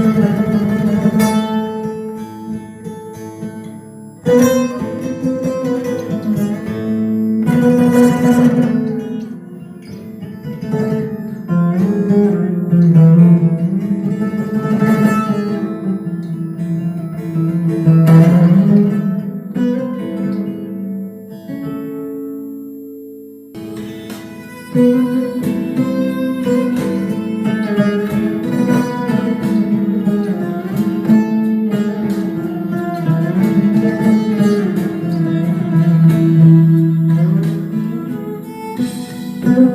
Thank mm -hmm. you. Belki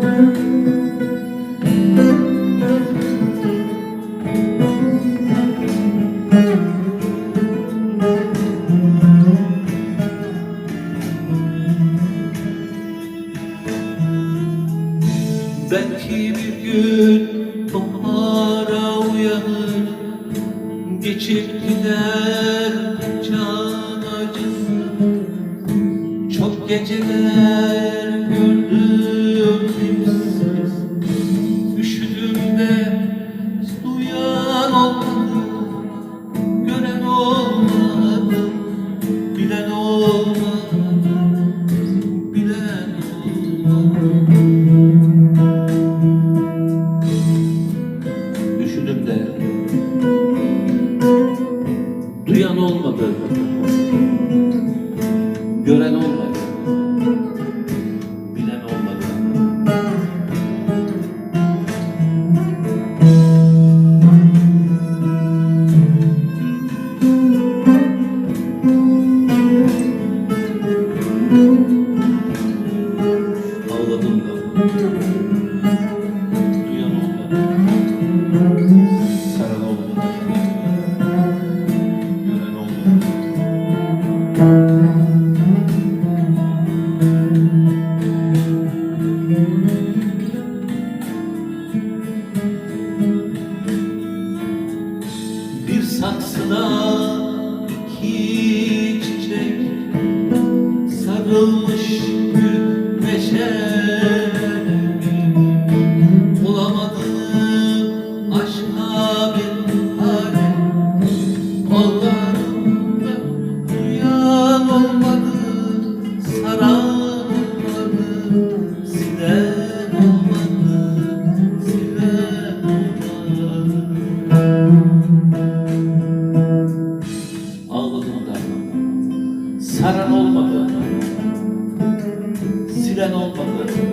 bir gün bahara uyanır Geçip gider can acısı. Çok geceler Duyan olmadı Kırılmış büyük meşalemi Bulamadım aşka bir hale. Kollarımda duyan olmadı Saran olmadı, silen olmadı Silen olmadı. Ağladım da saran olmadı. らの心